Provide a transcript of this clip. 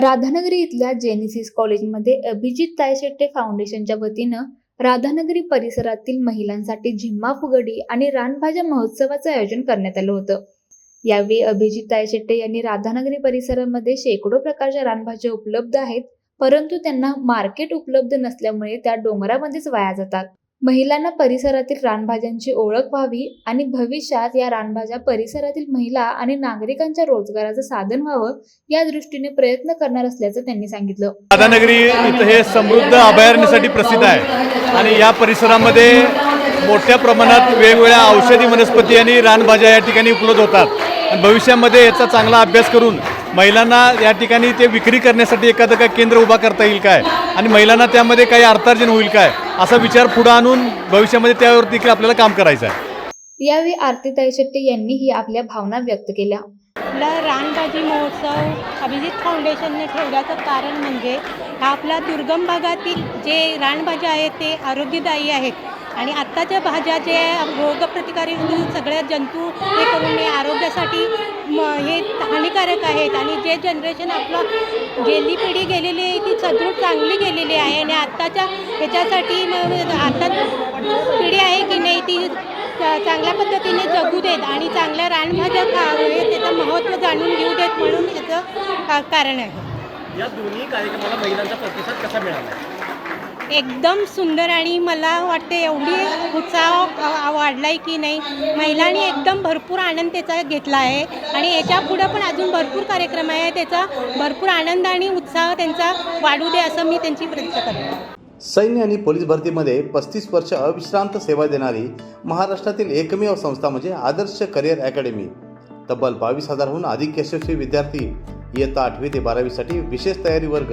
राधानगरी इथल्या जेनेसिस कॉलेजमध्ये अभिजित तायशेट्टे फाउंडेशनच्या वतीनं राधानगरी परिसरातील महिलांसाठी झिम्मा फुगडी आणि रानभाज्या महोत्सवाचं आयोजन करण्यात आलं होतं. यावेळी अभिजित तायशेट्टे यांनी राधानगरी परिसरामध्ये शेकडो प्रकारच्या रानभाज्या उपलब्ध आहेत परंतु त्यांना मार्केट उपलब्ध नसल्यामुळे त्या डोंगरामध्येच वाया जातात. महिलांना परिसरातील रानभाज्यांची ओळख व्हावी आणि भविष्यात या रानभाज्या परिसरातील महिला आणि नागरिकांच्या रोजगाराचं साधन व्हावं या दृष्टीने प्रयत्न करणार असल्याचं त्यांनी सांगितलं. राधानगरी इथं हे समृद्ध अभयारण्यासाठी प्रसिद्ध आहे. आणि या परिसरामध्ये मोठ्या प्रमाणात वेगवेगळ्या औषधी वनस्पती आणि रानभाज्या या ठिकाणी उपलब्ध होतात. भविष्यामध्ये याचा चांगला अभ्यास करून महिलांना या ठिकाणी ते विक्री करण्यासाठी एखादं काय केंद्र उभा करता येईल काय? आणि महिलांना त्यामध्ये काही अर्थार्जन होईल काय? असा विचार पुढे आणून भविष्यामध्ये त्यावर देखील आपल्याला काम करायचं आहे. यावेळी आरती तायशेट्टे यांनीही आपल्या भावना व्यक्त केल्या. आपला रानभाजी महोत्सव अभिजित फाउंडेशनने ठेवण्याचं कारण म्हणजे हा आपला दुर्गम भागातील जे रानभाज्या आहेत ते आरोग्यदायी आहेत. आणि आत्ताच्या भाज्या जे रोगप्रतिकारी सगळ्या जंतू हे करून हे आरोग्यासाठी हे हानिकारक आहेत. आणि जे जनरेशन आपलं गेली पिढी गेलेली आहे ती सदृढ चांगली गेलेली आहे. आणि आत्ताच्या ह्याच्यासाठी म- आता पिढी आहे की नाही ती चांगल्या पद्धतीने जगू देत आणि चांगल्या रानभाज्या खावे त्याचं महत्त्व जाणून घेऊ देत म्हणून याचं का- कारण आहे. या दोन्ही कार्यक्रमाला महिलांचा प्रतिसाद कसा मिळाला? एकदम सुंदर आणि मला वाटते एवढी उत्साह वाढला आहे की नाही महिलांनी एकदम भरपूर आनंद त्याचा घेतला आहे. आणि याच्या पुढं पण अजून भरपूर कार्यक्रम आहे. त्याचा भरपूर आनंद आणि उत्साह त्यांचा वाढू दे असं मी त्यांची प्रतीक्षा करते. सैन्य आणि पोलीस भरतीमध्ये पस्तीस वर्ष अविश्रांत सेवा देणारी महाराष्ट्रातील एकमेव संस्था म्हणजे आदर्श करिअर अकॅडमी. तब्बल बावीस हजारहून अधिक यशस्वी विद्यार्थी इयत्ता आठवी ते बारावीसाठी विशेष तयारी वर्ग